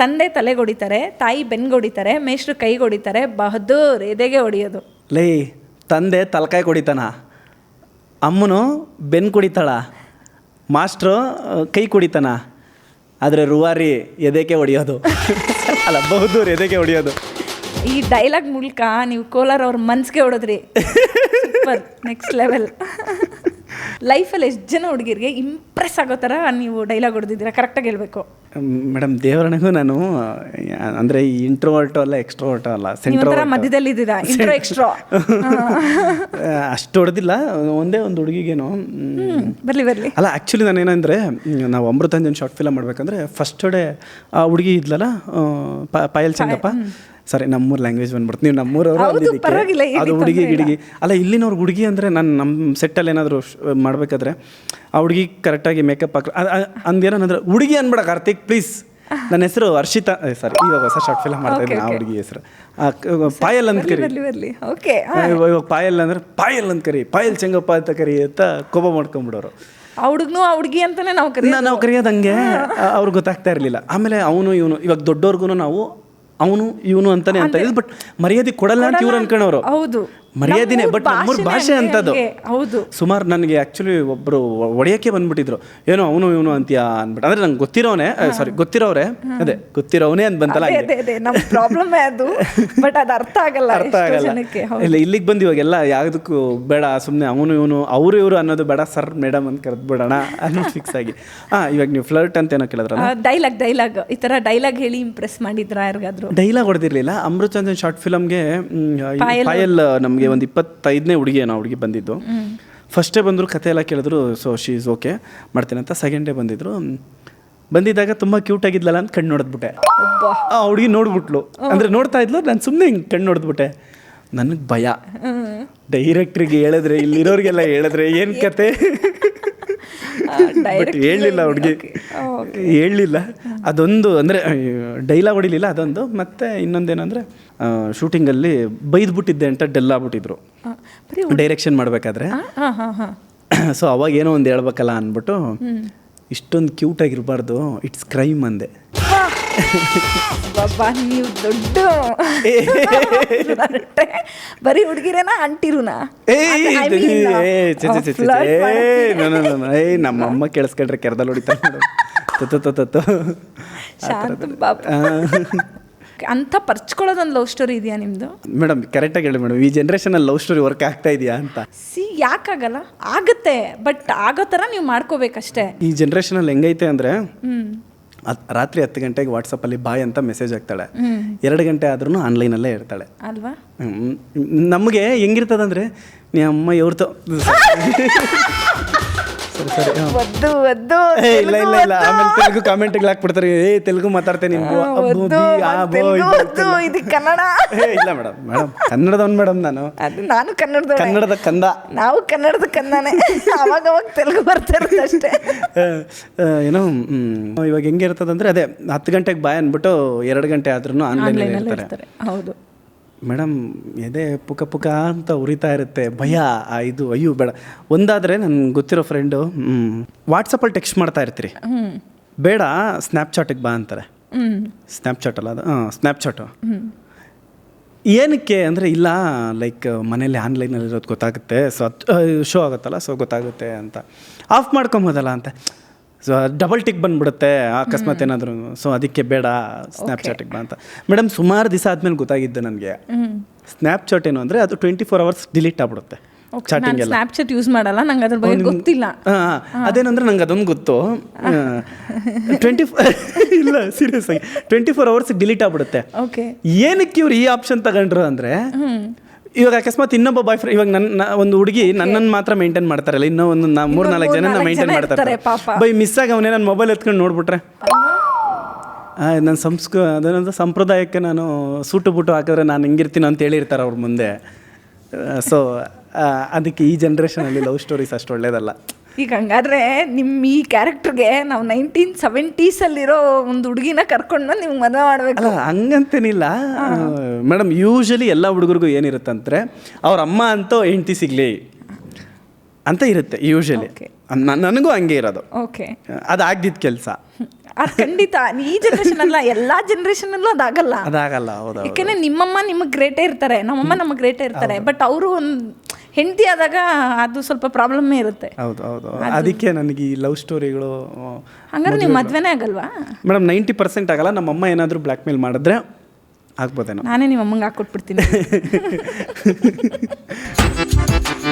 ತಂದೆ ತಲೆಗೊಡಿತಾರೆ ತಾಯಿ ಬೆನ್ಗೊಡಿತಾರೆ ಮೇಷ್ಟ್ರು ಕೈಗೊಡಿತಾರೆ ಬಹದ್ದೂರ್ ಎದೆಗೆ ಹೊಡಿಯೋದು. ಲೇ ತಂದೆ ತಲಕಾಯಿ ಕೊಡಿತಾನ? ಅಮ್ಮನು ಬೆನ್ ಕುಡಿತಾಳ? ಮಾಸ್ಟ್ರು ಕೈ ಕುಡಿತಾನ? ಆದರೆ ರುವಾರಿ ಎದೆಗೆ ಹೊಡೆಯೋದು? ಅಲ್ಲ ಬಹುದೂರ್ ಎದೆಗೆ ಹೊಡೆಯೋದು? ಈ ಡೈಲಾಗ್ ಮೂಲಕ ನೀವು ಕೋಲಾರ ಅವ್ರ ಮನ್ಸಿಗೆ ಹೊಡೋದ್ರಿ. ನೆಕ್ಸ್ಟ್ ಲೆವೆಲ್ ಲೈಫಲ್ಲಿ ಎಷ್ಟು ಜನ ಹುಡುಗಿರಿಗೆ ಇಂಪ್ರೆಸ್ ಆಗೋ ಥರ ನೀವು ಡೈಲಾಗ್ ಹೊಡೆದಿದ್ದೀರಾ? ಕರೆಕ್ಟಾಗಿ ಹೇಳಬೇಕು. ಮೇಡಮ್ ದೇವರನಿಗೂ ನಾನು ಅಂದರೆ ಈ ಇಂಟ್ರೋವರ್ಟು ಅಲ್ಲ ಎಕ್ಸ್ಟ್ರೋವರ್ಟು ಅಲ್ಲ ಸೆಂಟ್ರ ಮಧ್ಯದಲ್ಲಿ ಇದ್ದೀರಾ ಇಂಟ್ರೋ ಎಕ್ಸ್ಟ್ರಾ ಅಷ್ಟು ಹೊಡೆದಿಲ್ಲ ಒಂದೇ ಒಂದು ಹುಡುಗಿಗೇನು. ಬರಲಿ ಬರಲಿ. ಅಲ್ಲ ಆ್ಯಕ್ಚುಲಿ ನಾನು ಏನಂದರೆ ನಾವು ಅಮೃತಾಂಜನ್ ಶಾರ್ಟ್ ಫಿಲಮ್ ಮಾಡಬೇಕಂದ್ರೆ ಫಸ್ಟ್ ಡೇ ಆ ಹುಡುಗಿ ಇದ್ಲಲ್ಲ ಪಾಯಲ್ ಚಂಗಪ್ಪ ಸಾರಿ ನಮ್ಮೂರು ಲ್ಯಾಂಗ್ವೇಜ್ ಬಂದ್ಬಿಡ್ತು. ನೀವು ನಮ್ಮೂರವರು ಪರವಾಗಿಲ್ಲ, ಅದು ಹುಡುಗಿ ತೊಂದ್ರೆ ಅಲ್ಲ ಇಲ್ಲಿನವ್ರು ಹುಡುಗಿ ಅಂದರೆ ನಾನು ನಮ್ಮ ಸೆಟ್ಟಲ್ಲಿ ಏನಾದರೂ ಮಾಡಬೇಕಾದ್ರೆ ಆ ಹುಡುಗಿ ಕರೆಕ್ಟಾಗಿ ಮೇಕಪ್ ಹಾಕಿ ಅಂದೇನಂದ್ರೆ ಹುಡುಗಿ ಅನ್ಬೇಡ ಕಾರ್ತಿಕ್ ಪ್ಲೀಸ್ ನನ್ನ ಹೆಸರು ಹರ್ಷಿತಾ ಸರ್ ಇವಾಗ ಹೊಸ ಶಾರ್ಟ್ ಫಿಲಮ್ ಮಾಡ್ತಾ ಇದ್ದೀನಿ ಆ ಹುಡುಗಿ ಹೆಸರು. ಆ, ಕ- ಪಾಯಲ್ ಅಂತ ಕರಿ ಬರ್ಲಿ ಬರ್ಲಿ. ಓಕೆ ಇವಾಗ ಇವಾಗ ಪಾಯಲ್ ಅಂದ್ರೆ ಪಾಯಲ್ ಅಂತ ಕರಿ ಪಾಯಲ್ ಚೆಂಗಪ್ಪ ಅಂತ ಕರಿ ಅಂತ ಕೋಪ ಮಾಡ್ಕೊಂಬಿಡೋರು. ಆ ಹುಡುಗ್ನು ಆ ಹುಡುಗಿ ಅಂತಾನೆ ನಾವು ಕರಿ ನಾ- ನಾವು ಕರೆಯೋದಂಗೆ ಅವ್ರಿಗೆ ಗೊತ್ತಾಗ್ತಾ ಇರಲಿಲ್ಲ. ಆಮೇಲೆ ಅವನು ಇವನು ಇವಾಗ ದೊಡ್ಡವ್ರಿಗೂ ನಾವು ಅವನು ಇವನು ಅಂತಾನೆ ಅಂತ ಇದು ಬಟ್ ಮರ್ಯಾದೆ ಕೊಡಲ್ಲ ಅಂತ ಇವ್ರು ಅನ್ಕೊಂಡವ್ರು. ಹೌದು. ಮರ್ಯಾದೆನೆ ಬಟ್ ನಮ್ಮೂರ ಭಾಷೆ ಅಂತದ್ದು ಅಂತದು. ಹೌದು. ಸುಮಾರು ನನಗೆ ಆ್ಯಕ್ಚುಲಿ ಒಬ್ಬರು ಒಡೆಯಕ್ಕೆ ಬಂದ್ಬಿಟ್ಟಿದ್ರು. ಏನೋ ಅವನು ಇವನು ಅಂತೀಯ ಅಂದ್ಬಿಟ್ಟು. ಅಂದ್ರೆ ನಂಗೆ ಗೊತ್ತಿರೋನೆ ಸಾರಿ ಗೊತ್ತಿರೋರೆ. ಅದೇ ಗೊತ್ತಿರೋವನೇ ಅಂತ ಬಂತಲ್ಲ ನಮ್ಮ ಪ್ರಾಬ್ಲಮ್ ಅದು ಬಟ್ ಅದು. ಅರ್ಥ ಆಗಲ್ಲ ಅರ್ಥ ಆಗಲ್ಲ. ಇಲ್ಲ ಇಲ್ಲಿಗೆ ಬಂದು ಇವಾಗೆಲ್ಲ ಯಾವುದಕ್ಕೂ ಬೇಡ ಸುಮ್ಮನೆ ಅವನು ಇವನು ಅವರು ಇವರು ಅನ್ನೋದು ಬೇಡ ಸರ್ ಮೇಡಮ್ ಅಂತ ಕರೆದು ಬಿಡೋಣ ಅನ್ನೋದು ಫಿಕ್ಸ್ ಆಗಿ. ಹಾಂ ಇವಾಗ ನೀವು ಫ್ಲರ್ಟ್ ಅಂತ ಏನೋ ಕೇಳಿದ್ರಲ್ಲ? ಡೈಲಾಗ್ ಡೈಲಾಗ್ ಈ ತರ ಡೈಲಾಗ್ ಹೇಳಿ ಇಂಪ್ರೆಸ್ ಮಾಡಿದ್ರ ಯಾರಿಗಾದ್ರು? ಡೈಲಾಗ್ ಹೊಡೆದಿರಲಿಲ್ಲ. ಅಮೃತ್ ಚಂದನ್ ಶಾರ್ಟ್ ಫಿಲಮ್ಗೆ ಪಾಯಲ್ ಪಾಯಲ್ ನಮಗೆ ಒಂದು ಇಪ್ಪತ್ತೈದನೇ ಹುಡುಗಿ ನಾವು ಹುಡುಗಿ ಬಂದಿದ್ದು. ಫಸ್ಟೇ ಬಂದರು ಕತೆ ಎಲ್ಲ ಕೇಳಿದ್ರು ಸೊ ಶಿ ಇಸ್ ಓಕೆ ಮಾಡ್ತೀನಿ ಅಂತ. ಸೆಕೆಂಡ್ ಡೇ ಬಂದಿದ್ರು. ಬಂದಿದ್ದಾಗ ತುಂಬ ಕ್ಯೂಟ್ ಆಗಿದ್ಲಲ್ಲ ಅಂತ ಕಣ್ಣು ನೋಡಿದ್ಬಿಟ್ಟೆ ಆ ಹುಡುಗಿ ನೋಡ್ಬಿಟ್ಲು. ಅಂದರೆ ನೋಡ್ತಾ ಇದ್ಲು ನಾನು ಸುಮ್ಮನೆ ಹಿಂಗೆ ಕಣ್ಣು ನೋಡಿದ್ಬಿಟ್ಟೆ ನನಗೆ ಭಯ. ಡೈರೆಕ್ಟ್ರಿಗೆ ಹೇಳಿದ್ರೆ ಇಲ್ಲಿರೋರಿಗೆಲ್ಲ ಹೇಳಿದ್ರೆ ಏನು ಕತೆ? ಬಟ್ ಹೇಳಲಿಲ್ಲ ಹುಡುಗಿ ಹೇಳಲಿಲ್ಲ ಅದೊಂದು ಅಂದರೆ ಡೈಲಾಗ್ ಹೊಡಿಲಿಲ್ಲ ಅದೊಂದು. ಮತ್ತೆ ಇನ್ನೊಂದೇನಂದರೆ ಶೂಟಿಂಗಲ್ಲಿ ಬೈದ್ಬಿಟ್ಟಿದ್ದೆ ಅಂತ ಡೆಲ್ ಆಗ್ಬಿಟ್ಟಿದ್ರು. ಡೈರೆಕ್ಷನ್ ಮಾಡಬೇಕಾದ್ರೆ. ಸೊ ಅವಾಗ ಏನೋ ಒಂದು ಹೇಳ್ಬೇಕಲ್ಲ ಅಂದ್ಬಿಟ್ಟು ಇಷ್ಟೊಂದು ಕ್ಯೂಟಾಗಿರಬಾರ್ದು ಇಟ್ಸ್ ಕ್ರೈಮ್ ಅಂದೆ. ಬಾಬಾ ನೀವು ದೊಡ್ಡ ಬರೀ ಹುಡುಗಿರೇನಾ ಅಂಟಿರುನಾ? ಏ, ನಮ್ಮ ಅಮ್ಮ ಕೇಳಿಸ್ಕೊಂಡ್ರೆ ಕೆರೆದಲ್ಲಿ ಹೊಡಿತಾರೆ ಅಂತ ಪರ್ಚ್ಕೊಳ್ಳೋದೊಂದು ಲವ್ ಸ್ಟೋರಿ ಇದೆಯಾ ನಿಮ್ದು? ಮೇಡಮ್ ಕರೆಕ್ಟಾಗಿ ಹೇಳಿ ಮೇಡಮ್. ಈ ಜನ್ರೇಷನಲ್ಲಿ ಲವ್ ಸ್ಟೋರಿ ವರ್ಕ್ ಆಗ್ತಾ ಇದೆಯಾ ಅಂತ. ಸಿ ಯಾಕಾಗಲ್ಲ? ಆಗುತ್ತೆ ಬಟ್ ಆಗೋ ಥರ ನೀವು ಮಾಡ್ಕೋಬೇಕಷ್ಟೇ. ಈ ಜನ್ರೇಷನಲ್ಲಿ ಹೆಂಗೈತೆ ಅಂದ್ರೆ ರಾತ್ರಿ ಹತ್ತು ಗಂಟೆಗೆ ವಾಟ್ಸಪ್ಪಲ್ಲಿ ಬಾಯ್ ಅಂತ ಮೆಸೇಜ್ ಹಾಕ್ತಾಳೆ. ಎರಡು ಗಂಟೆ ಆದ್ರೂ ಆನ್ಲೈನಲ್ಲೇ ಇರ್ತಾಳೆ. ಅಲ್ವಾ. ನಮಗೆ ಹೆಂಗಿರ್ತದಂದ್ರೆ ನೀ ಅಮ್ಮ ಇವ್ರದ್ದು ಸರಿ ಸರಿ. ಒದ್ದು ಒದ್ದು ಏ ಇಲ್ಲ ಇಲ್ಲ ಇಲ್ಲ. ಆಮೇಲೆ ತೆಲುಗು ಕಾಮೆಂಟ್ಗಳು ಹಾಕ್ಬಿಡ್ತಾರೆ. ಏ ತೆಲುಗು ಮಾತಾಡ್ತೇನೆ ಒದ್ದು ತೆಲುಗು ಒದ್ದು ಇದು ಕನ್ನಡ. ಇಲ್ಲ ಮೇಡಮ್ ಮೇಡಮ್. ಕನ್ನಡದವನ್ ಮೇಡಮ್ ನಾನು. ಅದು ನಾನು ಕನ್ನಡದ ಕನ್ನಡದ ಕಂದ. ನಾವು ಕನ್ನಡದ ಕನ್ನಡನೇ ಅವಾಗ ಅವಾಗ ತೆಲುಗು ಬರ್ತಾ ಇರೋದು ಅಷ್ಟೇ. ಆ, ಆ, ಏನೋ ಹ್ಮ್, ಇವಾಗ ಹೆಂಗೆ ಇರ್ತದಂದ್ರೆ ಅದೇ ಹತ್ತು ಗಂಟೆಗೆ ಬಾಯ್ ಅಂದ್ಬಿಟ್ಟು ಎರಡು ಗಂಟೆ ಆದ್ರೂ ಆನ್ಲೈನ್ ಇರ್ತಾರೆ. ಹೌದು. ಮೇಡಮ್ ಎದೆ ಪುಕ ಪುಕ ಅಂತ ಉರಿತಾ ಇರುತ್ತೆ. ಭಯ ಇದು ಅಯ್ಯೋ ಬೇಡ. ಒಂದಾದರೆ ನನ್ಗೆ ಗೊತ್ತಿರೋ ಫ್ರೆಂಡು ವಾಟ್ಸಪ್ಪಲ್ಲಿ ಟೆಕ್ಸ್ಟ್ ಮಾಡ್ತಾ ಇರ್ತೀರಿ. ಬೇಡ ಸ್ನ್ಯಾಪ್ಚಾಟಿಗೆ ಬಾ ಅಂತಾರೆ. ಸ್ನ್ಯಾಪ್ಚಾಟ್ ಅಲ್ಲ ಅದು ಹಾಂ ಸ್ನ್ಯಾಪ್ಚಾಟು ಏನಕ್ಕೆ ಅಂದರೆ ಇಲ್ಲ ಲೈಕ್ ಮನೇಲಿ ಆನ್ಲೈನಲ್ಲಿ ಇರೋದು ಗೊತ್ತಾಗುತ್ತೆ. ಸೊ ಅದು ಶೋ ಆಗುತ್ತಲ್ಲ ಸೊ ಗೊತ್ತಾಗುತ್ತೆ ಅಂತ. ಆಫ್ ಮಾಡ್ಕೊಬೋದಲ್ಲ ಅಂತ. ಸೊ ಡಬಲ್ ಟಿಕ್ ಬಂದ್ಬಿಡುತ್ತೆ ಅಕಸ್ಮಾತ್ ಏನಾದರೂ. ಸೊ ಅದಕ್ಕೆ ಬೇಡ ಸ್ನ್ಯಾಪ್ಚಾಟಿಗೆ ಬಾ ಅಂತ ಮೇಡಮ್ ಸುಮಾರು ದಿವಸ ಆದಮೇಲೆ ಗೊತ್ತಾಗಿದ್ದು ನನಗೆ. ಸ್ನ್ಯಾಪ್ಚಾಟ್ ಏನು ಅಂದರೆ ಅದು ಟ್ವೆಂಟಿ ಫೋರ್ ಅವರ್ಸ್ ಡಿಲೀಟ್ ಆಗ್ಬಿಡುತ್ತೆ ಚಾಟಿಂಗ್ ಸ್ನ್ಯಾಪ್ಚಾಟ್ ಯೂಸ್ ಮಾಡಲ್ಲ ನಂಗೆ ಅದ್ರ ಬಗ್ಗೆ ಗೊತ್ತಿಲ್ಲ. ಹಾಂ. ಅದೇನಂದ್ರೆ ನಂಗೆ ಅದೊಂದು ಗೊತ್ತು. ಟ್ವೆಂಟಿ ಇಲ್ಲ ಸೀರಿಯಸ್ ಆಗಿ. ಟ್ವೆಂಟಿ ಫೋರ್ ಅವರ್ಸ್ ಡಿಲೀಟ್ ಆಗ್ಬಿಡುತ್ತೆ. ಓಕೆ ಏನಕ್ಕೆ ಇವ್ರು ಈ ಆಪ್ಷನ್ ತಗೊಂಡ್ರು ಅಂದರೆ ಇವಾಗ ಅಕಸ್ಮಾತ್ ಇನ್ನೊಬ್ಬ ಬಾಯ್ ಫ್ರೆಂಡ್ ಇವಾಗ ನನ್ನ ಒಂದು ಹುಡುಗಿ ನನ್ನನ್ನು ಮಾತ್ರ ಮೇಂಟೈನ್ ಮಾಡ್ತಾರಲ್ಲ ಇನ್ನೂ ಒಂದು ನಾ ಮೂರು ನಾಲ್ಕು ಜನ ಮೇಂಟೈನ್ ಮಾಡ್ತಾರೆ. ಬೈ ಮಿಸ್ ಆಗಿ ಅವನೇ ನನ್ನ ಮೊಬೈಲ್ ಎತ್ಕೊಂಡು ನೋಡ್ಬಿಟ್ರೆ. ನನ್ನ ಸಂಸ್ಕ ಅದೇನಂದ್ರೆ ಸಂಪ್ರದಾಯಕ್ಕೆ ನಾನು ಸೂಟು ಬುಟ್ಟು ಹಾಕಿದ್ರೆ ನಾನು ಹಿಂಗಿರ್ತೀನಿ ಅಂತ ಹೇಳಿರ್ತಾರೆ ಅವ್ರ ಮುಂದೆ. ಸೊ ಅದಕ್ಕೆ ಈ ಜನ್ರೇಷನಲ್ಲಿ ಲವ್ ಸ್ಟೋರೀಸ್ ಅಷ್ಟು ಒಳ್ಳೇದಲ್ಲ. ಈಗ ಹಂಗಾದ್ರೆ ನಿಮ್ಮ ಈ ಕ್ಯಾರೆಕ್ಟರ್ಗೆ ನಾವು ನೈನ್ಟೀನ್ ಸೆವೆಂಟೀಸಲ್ಲಿರೋ ಒಂದು ಹುಡುಗಿನ ಕರ್ಕೊಂಡು ನಿಮ್ಗೆ ಮದುವೆ ಮಾಡಬೇಕು. ಅಲ್ಲ ಹಂಗಂತೇನಿಲ್ಲ. ಮೇಡಮ್ ಯೂಶಲಿ ಎಲ್ಲ ಹುಡುಗರಿಗೂ ಏನಿರುತ್ತಂದ್ರೆ ಅವ್ರ ಅಮ್ಮ ಅಂತೂ ಹೆಂಡ್ತಿ ಸಿಗಲಿ ಅಂತ ಇರುತ್ತೆ ಯೂಶಲಿ. ನನಗೂ ಹಂಗೆ ಇರೋದು. ಓಕೆ ಅದು ಆಗ್ದಿದ್ದ ಕೆಲಸ. ಅದು ಖಂಡಿತ ಈ ಜನರೇಷನ್ ಅಲ್ಲ ಎಲ್ಲ ಜನ್ರೇಷನಲ್ಲೂ ಅದಾಗಲ್ಲ. ಅದಾಗಲ್ಲ ಹೌದು ಯಾಕೆಂದ್ರೆ ನಿಮ್ಮಮ್ಮ ನಿಮಗೆ ಗ್ರೇಟೇ ಇರ್ತಾರೆ ನಮ್ಮಮ್ಮ ನಮಗೆ ಗ್ರೇಟೇ ಇರ್ತಾರೆ ಬಟ್ ಅವರು ಒಂದು ಹೆಂಡತಿ ಆದಾಗ ಅದು ಸ್ವಲ್ಪ ಪ್ರಾಬ್ಲಮ್ಮೇ ಇರುತ್ತೆ. ಹೌದು ಹೌದು. ಅದಕ್ಕೆ ನನಗೆ ಈ ಲವ್ ಸ್ಟೋರಿಗಳು ಹಂಗಾದ್ರೆ ನೀವು ಮದ್ವೆನೇ ಆಗಲ್ವಾ? ಮೇಡಮ್ ನೈಂಟಿ ಪರ್ಸೆಂಟ್ ಆಗಲ್ಲ. ನಮ್ಮ ಅಮ್ಮ ಏನಾದರೂ ಬ್ಲ್ಯಾಕ್ ಮೇಲ್ ಮಾಡಿದ್ರೆ ಆಗ್ಬೋದೇನೋ. ನಾನೇ ನಿಮ್ಮ ಅಮ್ಮಂಗೆ ಹಾಕ್ಕೊಟ್ಬಿಡ್ತೀನಿ.